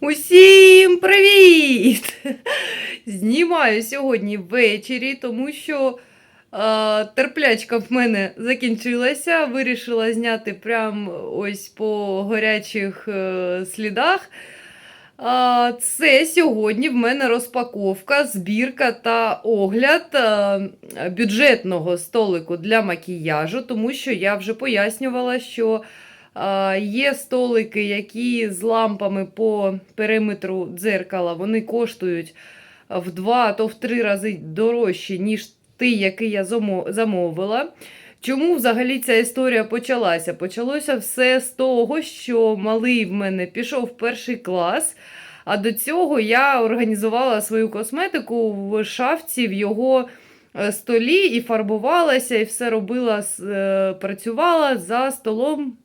Усім привіт! Знімаю сьогодні ввечері, тому що е, терплячка в мене закінчилася. Вирішила зняти прям ось по гарячих е, слідах. А, Це сьогодні в мене розпаковка, збірка та огляд е, бюджетного столику для макіяжу, тому що я вже пояснювала, що Є столики, які з лампами по периметру дзеркала вони коштують в два, то в три рази дорожче, ніж той, який я замовила. Чому взагалі ця історія почалася? Почалося все з того, що малий в мене пішов в перший клас. А до цього я організувала свою косметику в шафці в його е, столі і фарбувалася, і все робила, е, працювала за столом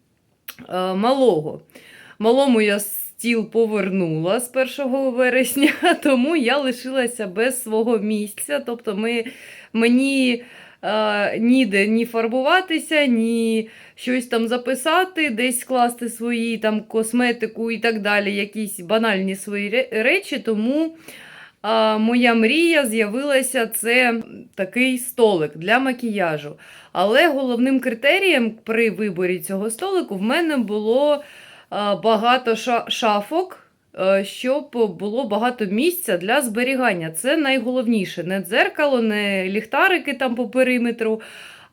малого. Малому я стіл повернула з 1 вересня, тому я лишилася без свого місця. Тобто ми, мені е, ніде ні фарбуватися, ні щось там записати, десь скласти свої там косметику і так далі, якісь банальні свої речі. Тому моя мрія з'явилася це такий столик для макіяжу. Але головним критерієм при виборі цього столику в мене було багато ша- шафок, щоб було багато місця для зберігання. Це найголовніше. Не дзеркало, не ліхтарики там по периметру,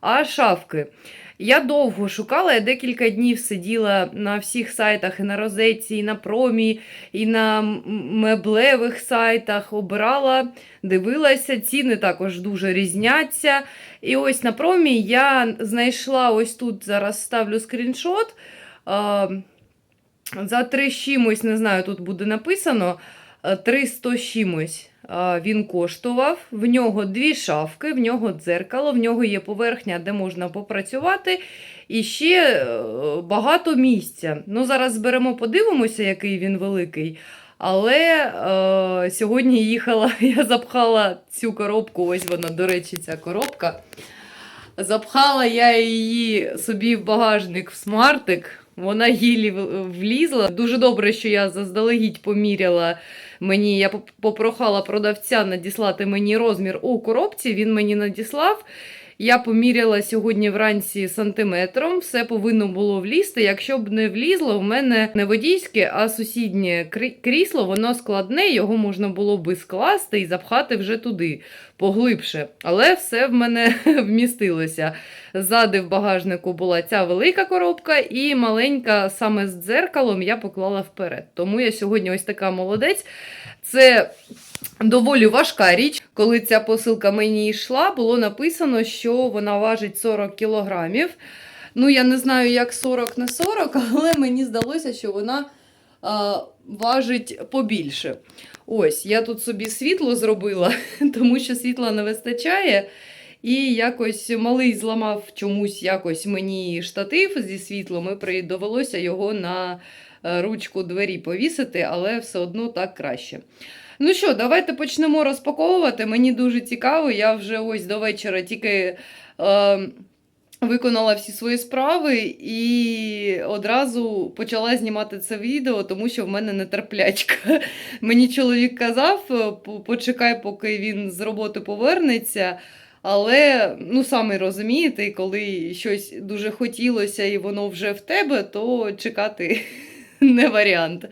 а шафки. Я довго шукала, я декілька днів сиділа на всіх сайтах і на розетці, і на промі, і на меблевих сайтах, обирала, дивилася, ціни також дуже різняться. І ось на промі я знайшла ось тут зараз ставлю скріншот. За три чимось, не знаю, тут буде написано. е, 300 з чимось він коштував. В нього дві шафки, в нього дзеркало, в нього є поверхня, де можна попрацювати. І ще е, багато місця. Ну, зараз зберемо, подивимося, який він великий. Але е, сьогодні їхала, я запхала цю коробку, ось вона, до речі, ця коробка. Запхала я її собі в багажник в смартик. Вона гілі влізла. Дуже добре, що я заздалегідь поміряла мені. Я попрохала продавця надіслати мені розмір у коробці. Він мені надіслав. Я поміряла сьогодні вранці сантиметром, все повинно було влізти. Якщо б не влізло, в мене не водійське, а сусіднє крісло, воно складне, його можна було би скласти і запхати вже туди поглибше. Але все в мене вмістилося. Ззади в багажнику була ця велика коробка, і маленька саме з дзеркалом я поклала вперед. Тому я сьогодні ось така молодець. Це доволі важка річ. Коли ця посилка мені йшла, було написано, що вона важить 40 кілограмів. Ну, я не знаю, як 40 на 40, але мені здалося, що вона а, важить побільше. Ось, я тут собі світло зробила, тому що світла не вистачає. І якось малий зламав чомусь якось мені штатив зі світлом, і довелося його на е, ручку двері повісити, але все одно так краще. Ну що, давайте почнемо розпаковувати. Мені дуже цікаво, я вже ось до вечора тільки. Е, Виконала всі свої справи і одразу почала знімати це відео, тому що в мене нетерплячка. Мені чоловік казав, е, почекай, поки він з роботи повернеться. Але, ну, самі розумієте, коли щось дуже хотілося і воно вже в тебе, то чекати не варіант.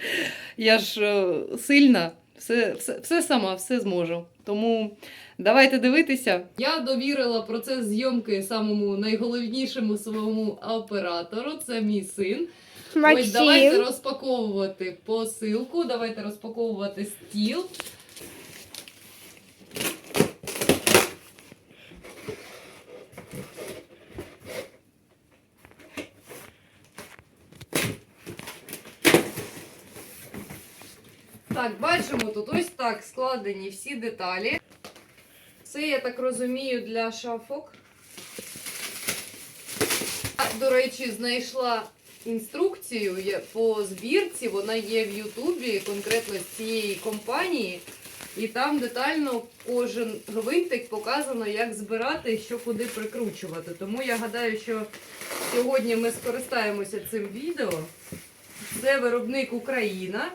Я ж е, сильна, все, все, все сама, все зможу. Тому давайте дивитися. Я довірила процес зйомки самому найголовнішому своєму оператору. Це мій син. Ось давайте розпаковувати посилку, давайте розпаковувати стіл. Так, бачимо тут ось так складені всі деталі. Це, я так розумію, для шафок. До речі, знайшла інструкцію по збірці. Вона є в Ютубі, конкретно з цієї компанії. І там детально кожен гвинтик показано, як збирати що куди прикручувати. Тому я гадаю, що сьогодні ми скористаємося цим відео. Це виробник Україна.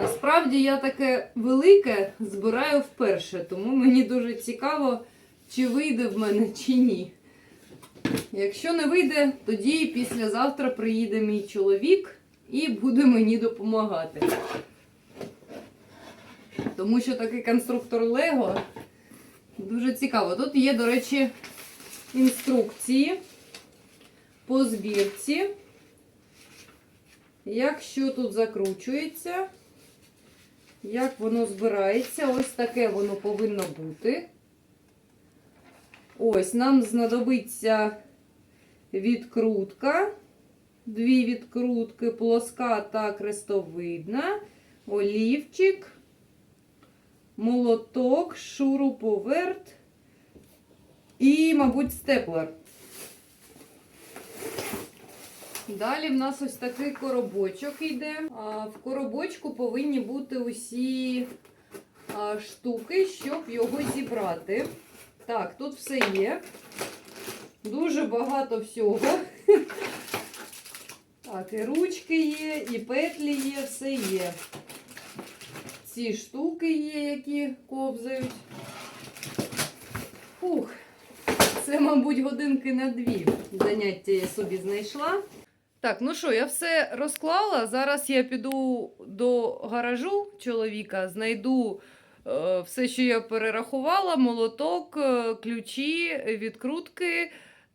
Насправді я таке велике збираю вперше, тому мені дуже цікаво, чи вийде в мене, чи ні. Якщо не вийде, тоді післязавтра приїде мій чоловік і буде мені допомагати. Тому що такий конструктор Лего дуже цікаво. Тут є, до речі, інструкції по збірці. Як що тут закручується, як воно збирається. Ось таке воно повинно бути. Ось, нам знадобиться відкрутка. Дві відкрутки, плоска та крестовидна, олівчик, молоток, шуруповерт і, мабуть, степлер. Далі в нас ось такий коробочок йде. В коробочку повинні бути усі штуки, щоб його зібрати. Так, тут все є. Дуже багато всього. Так, і ручки є, і петлі є, все є. Ці штуки є, які ковзають. Фух, це, мабуть, годинки на дві заняття я собі знайшла. Так, ну що, я все розклала. Зараз я піду до гаражу чоловіка, знайду е, все, що я перерахувала: молоток, е, ключі, відкрутки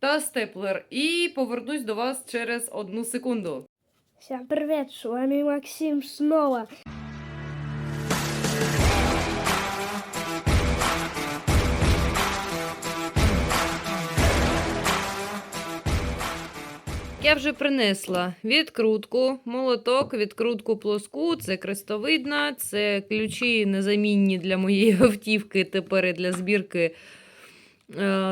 та степлер. І повернусь до вас через одну секунду. Всем привет, с вами Максим снова. Я вже принесла відкрутку, молоток, відкрутку плоску, це крестовидна, це ключі незамінні для моєї автівки, тепер і для збірки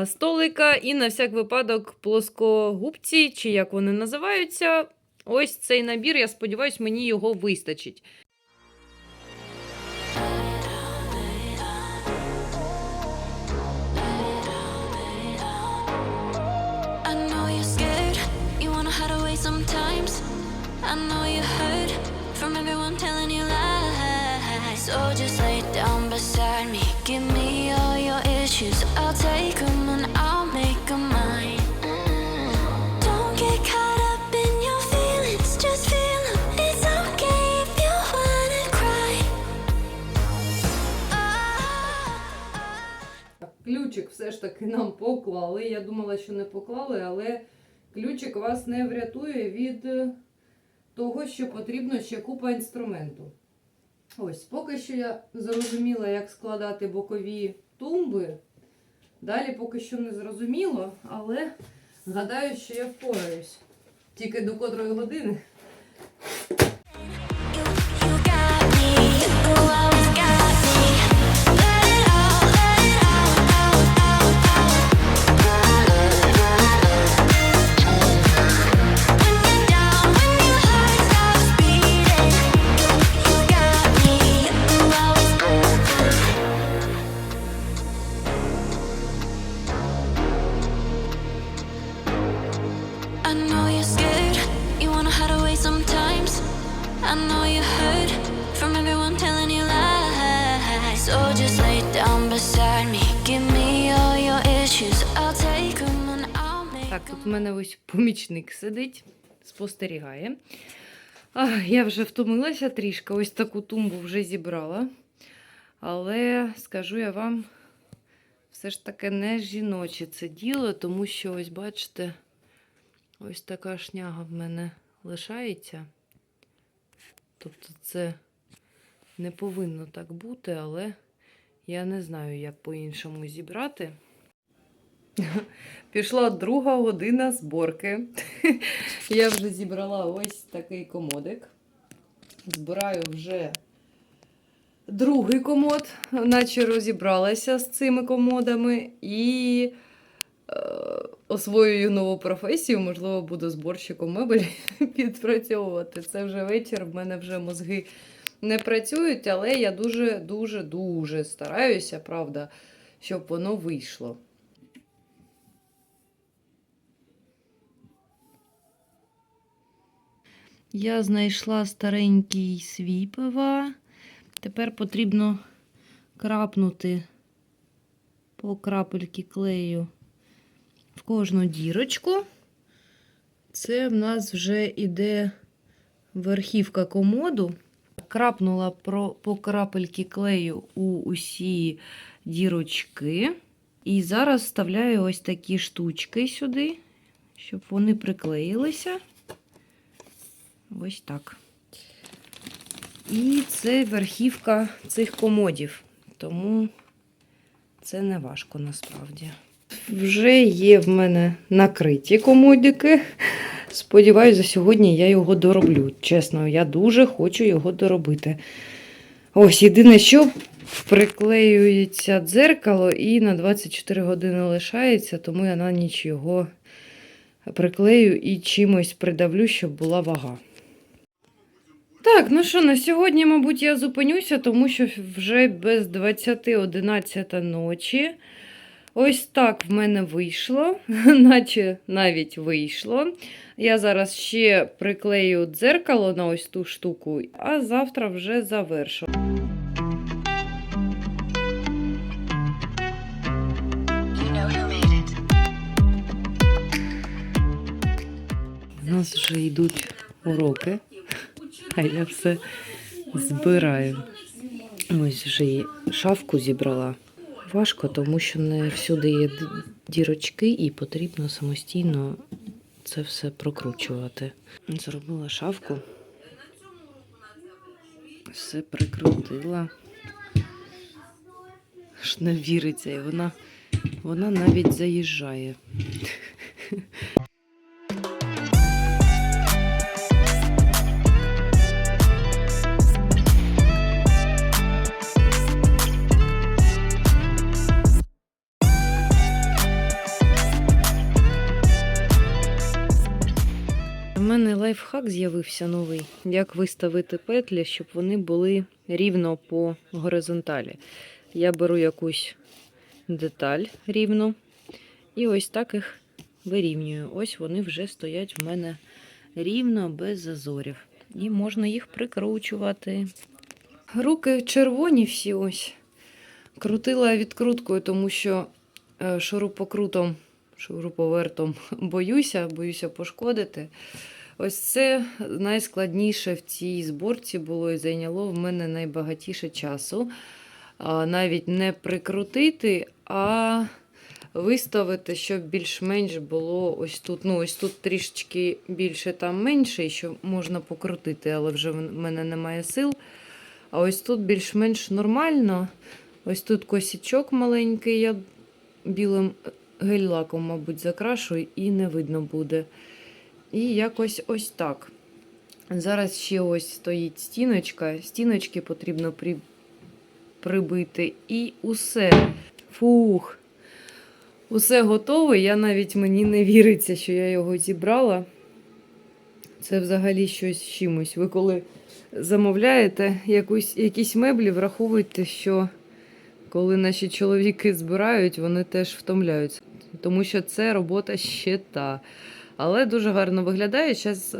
столика. І на всяк випадок плоскогубці, чи як вони називаються. Ось цей набір, я сподіваюся, мені його вистачить. Sometimes. I know you hurt from everyone telling you lies. So just lay down beside me, give me все ж таки нам поклали. Я думала, що не поклали, але ключик вас не врятує від е, того, що потрібно ще купа інструменту. Ось, поки що я зрозуміла, як складати бокові тумби. Далі поки що не зрозуміло, але гадаю, що я впораюсь. Тільки до котрої години. I know you hurt from everyone telling you lies. So just lay down beside me, give me all your issues. I'll take 'em and I'll make Так, тут в мене ось помічник сидить, спостерігає. А, я вже втомилася трішки, ось таку тумбу вже зібрала. Але скажу я вам, все ж таки не жіноче це діло, тому що ось бачите, ось така шняга в мене лишається. Тобто це не повинно так бути, але я не знаю, як по-іншому зібрати. Пішла друга година зборки. Я вже зібрала ось такий комодик. Збираю вже другий комод, наче розібралася з цими комодами. І е, освоюю нову професію, можливо, буду зборщиком мебелі підпрацьовувати. Це вже вечір, в мене вже мозги не працюють, але я дуже, дуже, дуже стараюся, правда, щоб воно вийшло. Я знайшла старенький свій ПВА. Тепер потрібно крапнути по крапельки клею в кожну дірочку. Це в нас вже іде верхівка комоду. Крапнула по крапельки клею у усі дірочки. І зараз вставляю ось такі штучки сюди, щоб вони приклеїлися. Ось так. І це верхівка цих комодів, тому це не важко насправді. Вже є в мене накриті комодики. Сподіваюся, сьогодні я його дороблю. Чесно, я дуже хочу його доробити. Ось єдине, що приклеюється дзеркало і на 24 години лишається, тому я на ніч його приклею і чимось придавлю, щоб була вага. Так, ну що, на сьогодні, мабуть, я зупинюся, тому що вже без 20.11 ночі. Ось так в мене вийшло, наче навіть вийшло. Я зараз ще приклею дзеркало на ось ту штуку, а завтра вже завершу. У нас вже йдуть уроки, а я все збираю. Ось вже і шафку зібрала. Важко, тому що не всюди є дірочки, і потрібно самостійно це все прокручувати. Зробила шафку. Все прикрутила. Аж не віриться, і вона, вона навіть заїжджає. лайфхак з'явився новий. Як виставити петлі, щоб вони були рівно по горизонталі. Я беру якусь деталь рівно і ось так їх вирівнюю. Ось вони вже стоять в мене рівно, без зазорів. І можна їх прикручувати. Руки червоні всі ось. Крутила відкруткою, тому що е, шурупокрутом, шуруповертом боюся, боюся пошкодити. Ось це найскладніше в цій зборці було і зайняло в мене найбагатіше часу. Навіть не прикрутити, а виставити, щоб більш-менш було ось тут. Ну, ось тут трішечки більше, там менше, що можна покрутити, але вже в мене немає сил. А ось тут більш-менш нормально. Ось тут косячок маленький, я білим гель-лаком, мабуть, закрашу і не видно буде. І якось ось так. Зараз ще ось стоїть стіночка. Стіночки потрібно при... прибити. І усе. Фух. Усе готове. Я навіть мені не віриться, що я його зібрала. Це взагалі щось чимось. Ви коли замовляєте якусь, якісь меблі, враховуйте, що коли наші чоловіки збирають, вони теж втомляються. Тому що це робота ще та. Але дуже гарно виглядає. Зараз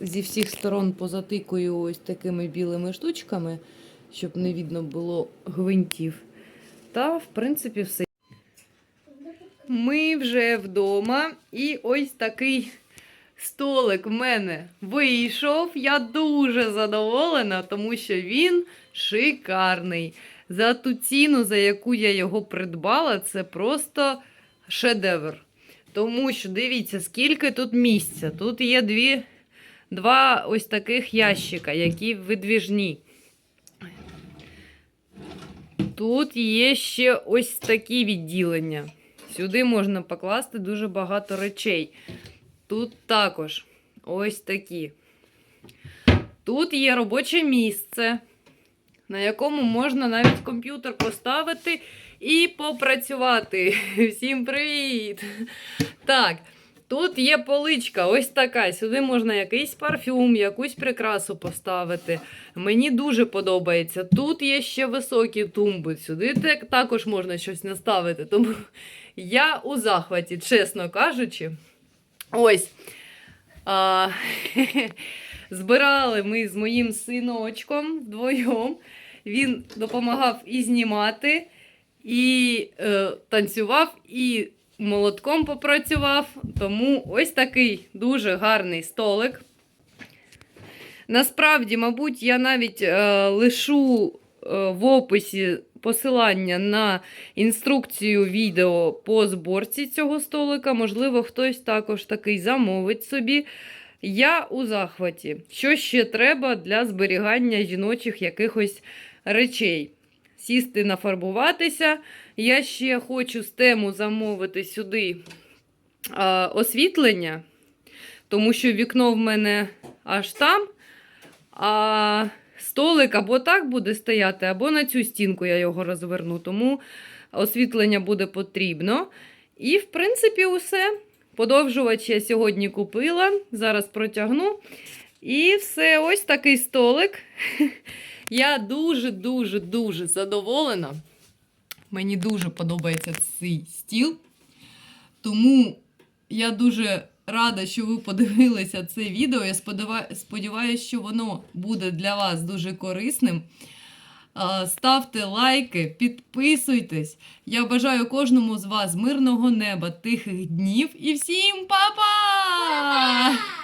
зі всіх сторон позатикую ось такими білими штучками, щоб не видно було гвинтів. Та, в принципі, все. Ми вже вдома, і ось такий столик в мене вийшов. Я дуже задоволена, тому що він шикарний. За ту ціну, за яку я його придбала, це просто шедевр. Тому що дивіться, скільки тут місця. Тут є дві, два ось таких ящика, які видвіжні. Тут є ще ось такі відділення. Сюди можна покласти дуже багато речей. Тут також ось такі. Тут є робоче місце. на якому можна навіть комп'ютер поставити і попрацювати. Всім привіт! Так, тут є поличка, ось така. Сюди можна якийсь парфюм, якусь прикрасу поставити. Мені дуже подобається. Тут є ще високі тумби. Сюди також можна щось наставити. Тому я у захваті, чесно кажучи. Ось. А, збирали ми з моїм синочком вдвоєм. Він допомагав і знімати, і е, танцював, і молотком попрацював. Тому ось такий дуже гарний столик. Насправді, мабуть, я навіть е, лишу е, в описі посилання на інструкцію відео по зборці цього столика. Можливо, хтось також такий замовить собі. Я у захваті. Що ще треба для зберігання жіночих якихось речей? Сісти, нафарбуватися. Я ще хочу з тему замовити сюди а, освітлення, тому що вікно в мене аж там. А столик або так буде стояти, або на цю стінку я його розверну. Тому освітлення буде потрібно. І, в принципі, усе. Подовжувач я сьогодні купила. Зараз протягну. І все, ось такий столик. Я дуже-дуже дуже задоволена. Мені дуже подобається цей стіл. Тому я дуже рада, що ви подивилися це відео. Я сподіваюся, що воно буде для вас дуже корисним. Ставте лайки, підписуйтесь. Я бажаю кожному з вас мирного неба, тихих днів і всім па-па!